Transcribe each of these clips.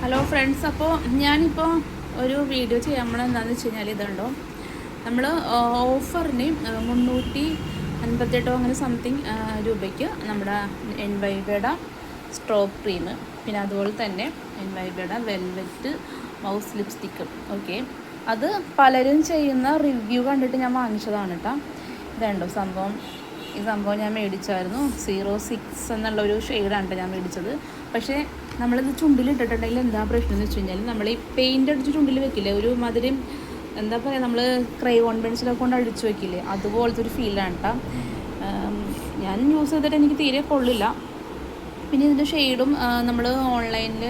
Hello friends അപ്പോൾ ഞാനിപ്പോൾ ഒരു വീഡിയോ ചെയ്യാൻ നമ്മൾ എന്താണെന്ന് വെച്ച് കഴിഞ്ഞാൽ ഇതുണ്ടോ? നമ്മൾ ഓഫറിന് മുന്നൂറ്റി അൻപത്തെട്ടോ അങ്ങനെ സംതിങ് രൂപയ്ക്ക് നമ്മുടെ എൻ വൈബയുടെ സ്ട്രോ ക്രീം പിന്നെ അതുപോലെ തന്നെ എൻ വൈബയുടെ വെൽവെറ്റ് മൗസ് ലിപ്സ്റ്റിക്കും ഓക്കെ അത് പലരും ചെയ്യുന്ന റിവ്യൂ കണ്ടിട്ട് ഞാൻ വാങ്ങിച്ചതാണ് കേട്ടോ ഇതുണ്ടോ സംഭവം? ഈ സംഭവം ഞാൻ മേടിച്ചായിരുന്നു. സീറോ സിക്സ് എന്നുള്ള ഒരു ഷെയ്ഡാണ് ഞാൻ മേടിച്ചത്. പക്ഷേ നമ്മളിത് ചുണ്ടിലിട്ടിട്ടുണ്ടെങ്കിൽ എന്താ പ്രശ്നം എന്ന് വെച്ച് കഴിഞ്ഞാൽ നമ്മൾ ഈ പെയിന്റ് അടിച്ച് ചുണ്ടിൽ വെക്കില്ലേ ഒരു മാതിരി എന്താ പറയുക നമ്മൾ ക്രൈവോൺ പെൻസിലൊക്കെ കൊണ്ട് അടിച്ച് വെക്കില്ലേ അതുപോലത്തെ ഒരു ഫീലാണ് കേട്ടോ ഞാൻ യൂസ് ചെയ്തിട്ട് എനിക്ക് തീരെ കൊള്ളില്ല. പിന്നെ ഇതിന്റെ ഷെയ്ഡും നമ്മൾ ഓൺലൈനിൽ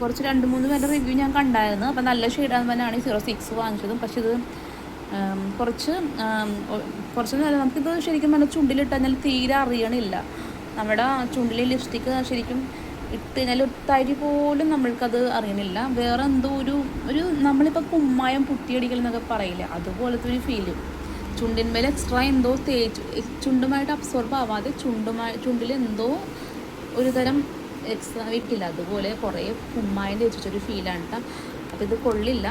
കുറച്ച് രണ്ട് മൂന്ന് പേരുടെ റിവ്യൂ ഞാൻ കണ്ടായിരുന്നു. അപ്പോൾ നല്ല ഷെയ്ഡാന്ന് തന്നെയാണ് സീറോ സിക്സ് വാങ്ങിച്ചതും. പക്ഷേ ഇത് കുറച്ച് കുറച്ച് നമുക്കിത് ശരിക്കും പറഞ്ഞാൽ ചുണ്ടിലിട്ട് കഴിഞ്ഞാൽ തീരെ അറിയണില്ല. നമ്മുടെ ചുണ്ടിലെ ലിപ്സ്റ്റിക്ക് ശരിക്കും ഇട്ട് കഴിഞ്ഞാൽ ഒത്താരി തരി പോലും നമ്മൾക്കത് അറിയണില്ല. വേറെ എന്തോ ഒരു ഒരു നമ്മളിപ്പോൾ കുമ്മായം പുട്ടിയടിക്കൽ എന്നൊക്കെ പറയില്ല അതുപോലത്തെ ഒരു ഫീൽ ചുണ്ടിന്മേൽ എക്സ്ട്രാ എന്തോ തേച്ച് ചുണ്ടുമായിട്ട് അബ്സോർബ് ആവാതെ ചുണ്ടുമായി ചുണ്ടിൽ എന്തോ ഒരു തരം എക്സ്ട്രാ വിട്ടില്ല അതുപോലെ കുറേ കുമ്മായം തേച്ചൊരു ഫീലാണ് കേട്ടോ അപ്പോൾ ഇത് കൊള്ളില്ല.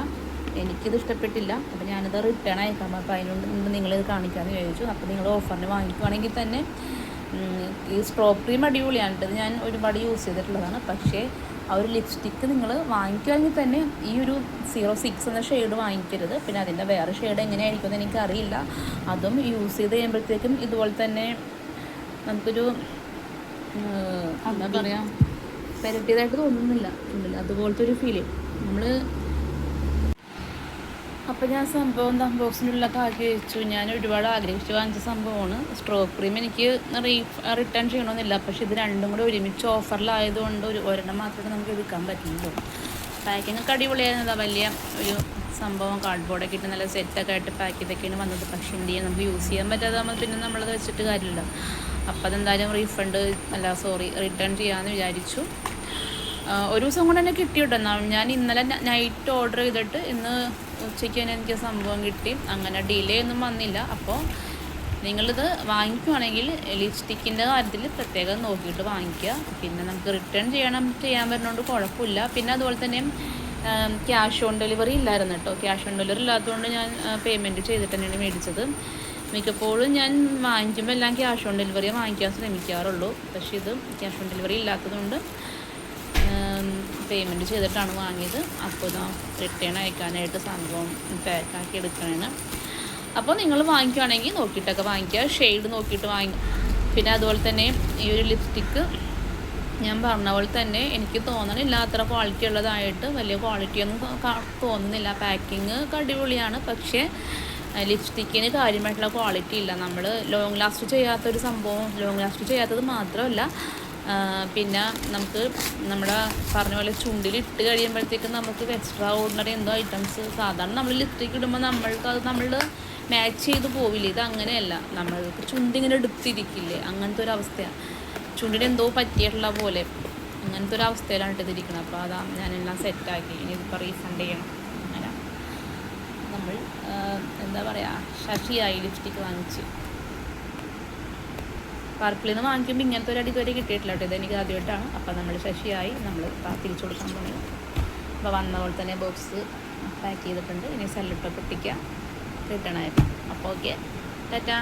എനിക്കിത് ഇഷ്ടപ്പെട്ടില്ല. അപ്പോൾ ഞാനിത് റിട്ടേൺ അയക്കാം. അപ്പോൾ അതിനോട് നിങ്ങളിത് കാണിക്കാമെന്ന് ചോദിച്ചു അപ്പോൾ നിങ്ങൾ ഓഫറിന് വാങ്ങിക്കുവാണെങ്കിൽ തന്നെ ഈ സ്ട്രോ ക്രീം അടിപൊളിയാണ് ഇത് ഞാൻ ഒരുപാട് യൂസ് ചെയ്തിട്ടുള്ളതാണ്. പക്ഷേ ആ ഒരു ലിപ്സ്റ്റിക്ക് നിങ്ങൾ വാങ്ങിക്കുവാണെങ്കിൽ തന്നെ ഈ ഒരു സീറോ സിക്സ് എന്ന ഷെയ്ഡ് വാങ്ങിക്കരുത്. പിന്നെ അതിന്റെ വേറെ ഷെയ്ഡ് എങ്ങനെയായിരിക്കും എന്ന് എനിക്കറിയില്ല. അതും യൂസ് ചെയ്ത് കഴിയുമ്പോഴത്തേക്കും ഇതുപോലെ തന്നെ നമുക്കൊരു എന്താ പറയുക പെരട്ടിയതായിട്ട് തോന്നുന്നില്ല. അതുപോലത്തെ ഒരു ഫീൽ നമ്മൾ അപ്പോൾ ഞാൻ സംഭവം ബോക്സിനുള്ളിലൊക്കെ ആക്കി വെച്ചു. ഞാൻ ഒരുപാട് ആഗ്രഹിച്ച് വാങ്ങിച്ച സംഭവമാണ്. ക്രീം എനിക്ക് റിട്ടേൺ ചെയ്യണമെന്നില്ല പക്ഷേ ഇത് രണ്ടും കൂടെ ഒരുമിച്ച് ഓഫറിലായതുകൊണ്ട് ഒരു ഒരെണ്ണം മാത്രമേ നമുക്ക് എടുക്കാൻ പറ്റുള്ളൂ. പാക്കിംഗ് ഒക്കെ അടിപൊളിയായിരുന്നതാ വലിയ ഒരു സംഭവം കാർഡ്ബോർഡൊക്കെ ഇട്ട് നല്ല സെറ്റൊക്കെ ആയിട്ട് പാക്ക് ചെയ്തൊക്കെയാണ് വന്നത്. പക്ഷേ എന്ത് ചെയ്യാൻ നമുക്ക് യൂസ് ചെയ്യാൻ പറ്റാതാകുമ്പോൾ പിന്നെ നമ്മളത് വെച്ചിട്ട് കാര്യമില്ല. അപ്പോൾ അതെന്തായാലും റീഫണ്ട് അല്ല സോറി റിട്ടേൺ ചെയ്യാമെന്ന് വിചാരിച്ചു. ഒരു ദിവസം കൊണ്ട് തന്നെ കിട്ടി കേട്ടോ ഞാൻ ഇന്നലെ നൈറ്റ് ഓർഡർ ചെയ്തിട്ട് ഇന്ന് ഉച്ചയ്ക്ക് തന്നെ എനിക്ക് സംഭവം കിട്ടി. അങ്ങനെ ഡിലേ ഒന്നും വന്നില്ല. അപ്പോൾ നിങ്ങളിത് വാങ്ങിക്കുവാണെങ്കിൽ ലിപ്സ്റ്റിക്കിന്റെ കാര്യത്തിൽ പ്രത്യേകം നോക്കിയിട്ട് വാങ്ങിക്കുക. പിന്നെ നമുക്ക് റിട്ടേൺ ചെയ്യണം ചെയ്യാൻ വരുന്നതുകൊണ്ട് കുഴപ്പമില്ല. പിന്നെ അതുപോലെ തന്നെ ക്യാഷ് ഓൺ ഡെലിവറി ഇല്ലായിരുന്നു കേട്ടോ. ക്യാഷ് ഓൺ ഡെലിവറി ഇല്ലാത്തതുകൊണ്ട് ഞാൻ പേയ്മെന്റ് ചെയ്തിട്ട് തന്നെയാണ് മേടിച്ചത്. മിക്കപ്പോഴും ഞാൻ വാങ്ങിക്കുമ്പോൾ എല്ലാം ക്യാഷ് ഓൺ ഡെലിവറി വാങ്ങിക്കാൻ ശ്രമിക്കാറുള്ളൂ. പക്ഷേ ഇത് ക്യാഷ് ഓൺ ഡെലിവറി ഇല്ലാത്തതുകൊണ്ട് പേയ്മെന്റ് ചെയ്തിട്ടാണ് വാങ്ങിയത്. അപ്പോൾ ഇതാ റിട്ടേൺ അയക്കാനായിട്ട് സംഭവം പാക്കാക്കി എടുക്കണേന്ന് അപ്പോൾ നിങ്ങൾ വാങ്ങിക്കുകയാണെങ്കിൽ നോക്കിയിട്ടൊക്കെ വാങ്ങിക്കുക. ഷെയ്ഡ് നോക്കിയിട്ട് വാങ്ങി പിന്നെ അതുപോലെ തന്നെ ഈ ഒരു ലിപ്സ്റ്റിക്ക് ഞാൻ പറഞ്ഞ പോലെ തന്നെ എനിക്ക് തോന്നണില്ല അത്ര ക്വാളിറ്റി ഉള്ളതായിട്ട്. വലിയ ക്വാളിറ്റി ഒന്നും തോന്നുന്നില്ല. പാക്കിങ് ഒക്കെ അടിപൊളിയാണ്. പക്ഷേ ലിപ്സ്റ്റിക്കിന് കാര്യമായിട്ടുള്ള ക്വാളിറ്റി ഇല്ല. നമ്മൾ ലോങ് ലാസ്റ്റ് ചെയ്യാത്തൊരു സംഭവം ലോങ് ലാസ്റ്റ് ചെയ്യാത്തത് മാത്രമല്ല. പിന്നെ നമുക്ക് നമ്മുടെ പറഞ്ഞ പോലെ ചുണ്ടിൽ ഇട്ട് കഴിയുമ്പോഴത്തേക്കും നമുക്ക് എക്സ്ട്രാ ഓർഡിനറി എന്തോ ഐറ്റംസ് സാധാരണ നമ്മൾ ലിപ്സ്റ്റിക് ഇടുമ്പോൾ നമ്മൾക്ക് അത് നമ്മൾ മാച്ച് ചെയ്ത് പോവില്ല? ഇത് അങ്ങനെയല്ല. നമ്മൾക്ക് ചുണ്ടിങ്ങനെ എടുത്തിരിക്കില്ലേ? അങ്ങനത്തെ ഒരു അവസ്ഥയാണ്. ചുണ്ടിന് എന്തോ പറ്റിയിട്ടുള്ള പോലെ. അങ്ങനത്തെ ഒരു അവസ്ഥയിലാണ് ഇട്ടിരിക്കുന്നത്. അപ്പോൾ അതാ ഞാനെല്ലാം സെറ്റാക്കി ഇനി ഇതിപ്പോൾ റീഫണ്ട് ചെയ്യണം. അങ്ങനെ. നമ്മൾ എന്താ പറയുക ശശിയായി ലിപ്സ്റ്റിക്ക് വാങ്ങിച്ച്. പർപ്പിളിൽ നിന്ന് വാങ്ങിക്കുമ്പോൾ ഇങ്ങനത്തെ ഒരു അടി വരെ കിട്ടിയിട്ടില്ല കേട്ടോ. ഇതെനിക്ക് ആദ്യമായിട്ടാണ്. അപ്പോൾ നമ്മൾ ശശിയായി നമ്മൾ തിരിച്ചു കൊടുക്കാൻ തുടങ്ങി അപ്പോൾ വന്ന പോലെ തന്നെ ബോക്സ് പാക്ക് ചെയ്തിട്ടുണ്ട്. ഇനി സെല്ലിട്ട് പൊട്ടിക്കുക റിട്ടേൺ അപ്പോൾ ഓക്കെ ടാറ്റാ